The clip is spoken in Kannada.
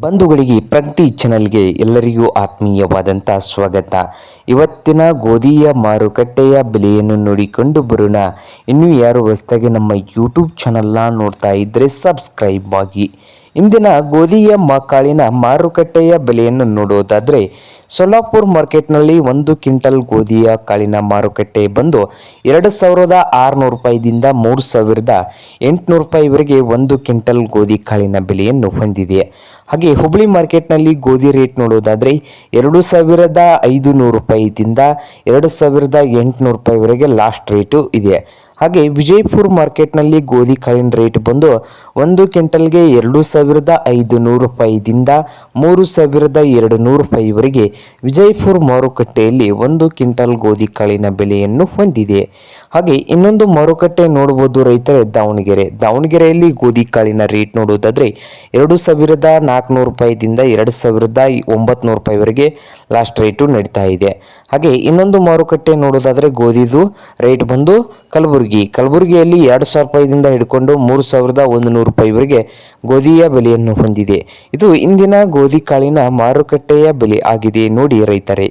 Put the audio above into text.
ಬಂಧುಗಳಿಗೆ ಪ್ರಗತಿ ಚಾನಲ್ಗೆ ಎಲ್ಲರಿಗೂ ಆತ್ಮೀಯವಾದಂಥ ಸ್ವಾಗತ. ಇವತ್ತಿನ ಗೋಧಿಯ ಮಾರುಕಟ್ಟೆಯ ಬೆಲೆಯನ್ನು ನೋಡಿಕೊಂಡು ಬರೋಣ. ಇನ್ನೂ ಯಾರು ಹೊಸದಾಗಿ ನಮ್ಮ ಯೂಟ್ಯೂಬ್ ಚಾನಲ್ನ ನೋಡ್ತಾ ಇದ್ದರೆ ಸಬ್ಸ್ಕ್ರೈಬ್ ಆಗಿ. ಇಂದಿನ ಗೋಧಿಯ ಕಾಳಿನ ಮಾರುಕಟ್ಟೆಯ ಬೆಲೆಯನ್ನು ನೋಡೋದಾದರೆ ಸೊಲ್ಲಾಪುರ್ ಮಾರ್ಕೆಟ್ನಲ್ಲಿ ಒಂದು ಕ್ವಿಂಟಲ್ ಗೋಧಿಯ ಕಾಳಿನ ಮಾರುಕಟ್ಟೆ ಬಂದು ಎರಡು ಸಾವಿರದ ಆರುನೂರು ರೂಪಾಯಿದಿಂದ ಮೂರು ಸಾವಿರದ ಎಂಟುನೂರು ರೂಪಾಯಿವರೆಗೆ ಒಂದು ಕ್ವಿಂಟಲ್ ಗೋಧಿ ಕಾಳಿನ ಬೆಲೆಯನ್ನು ಹೊಂದಿದೆ. ಹಾಗೆ ಹುಬ್ಳಿ ಮಾರ್ಕೆಟ್ನಲ್ಲಿ ಗೋಧಿ ರೇಟ್ ನೋಡೋದಾದರೆ ಎರಡು ಸಾವಿರದ ಐದು ನೂರು ರೂಪಾಯಿದಿಂದ ಎರಡು ಸಾವಿರದ ಎಂಟುನೂರು ರೂಪಾಯಿವರೆಗೆ ಲಾಸ್ಟ್ ರೇಟು ಇದೆ. ಹಾಗೆ ವಿಜಯಪುರ ಮಾರ್ಕೆಟ್ನಲ್ಲಿ ಗೋಧಿ ಕಾಳಿನ ರೇಟ್ ಬಂದು ಒಂದು ಕ್ವಿಂಟಲ್ಗೆ ಎರಡು ಸಾವಿರದ ಐದು ನೂರು ರೂಪಾಯಿದಿಂದ ಮೂರು ಸಾವಿರದ ಎರಡು ನೂರು ರೂಪಾಯಿವರೆಗೆ ವಿಜಯಪುರ ಮಾರುಕಟ್ಟೆಯಲ್ಲಿ ಒಂದು ಕ್ವಿಂಟಲ್ ಗೋಧಿ ಕಾಳಿನ ಬೆಲೆಯನ್ನು ಹೊಂದಿದೆ. ಹಾಗೆ ಇನ್ನೊಂದು ಮಾರುಕಟ್ಟೆ ನೋಡಬಹುದು ರೈತರೇ, ದಾವಣಗೆರೆ. ದಾವಣಗೆರೆಯಲ್ಲಿ ಗೋಧಿ ಕಾಳಿನ ರೇಟ್ ನೋಡುವುದಾದರೆ ಎರಡು ಸಾವಿರದ ನಾಲ್ಕುನೂರು ರೂಪಾಯಿದಿಂದ ಎರಡು ಸಾವಿರದ ಒಂಬತ್ತು ರೂಪಾಯಿವರೆಗೆ ಲಾಸ್ಟ್ ರೇಟು ನಡೀತಾ ಇದೆ. ಹಾಗೆ ಇನ್ನೊಂದು ಮಾರುಕಟ್ಟೆ ನೋಡೋದಾದರೆ ಗೋಧಿದು ರೇಟ್ ಬಂದು ಕಲಬುರಗಿ. ಕಲಬುರಗಿಯಲ್ಲಿ ಎರಡು ಸಾವಿರ ರೂಪಾಯಿದಿಂದ ಹಿಡ್ಕೊಂಡು ಮೂರು ಸಾವಿರದ ಒಂದು ನೂರು ರೂಪಾಯಿವರೆಗೆ ಗೋಧಿಯ ಬೆಲೆಯನ್ನು ಹೊಂದಿದೆ. ಇದು ಇಂದಿನ ಗೋಧಿ ಕಾಳಿನ ಮಾರುಕಟ್ಟೆಯ ಬೆಲೆ ಆಗಿದೆ, ನೋಡಿ ರೈತರೇ.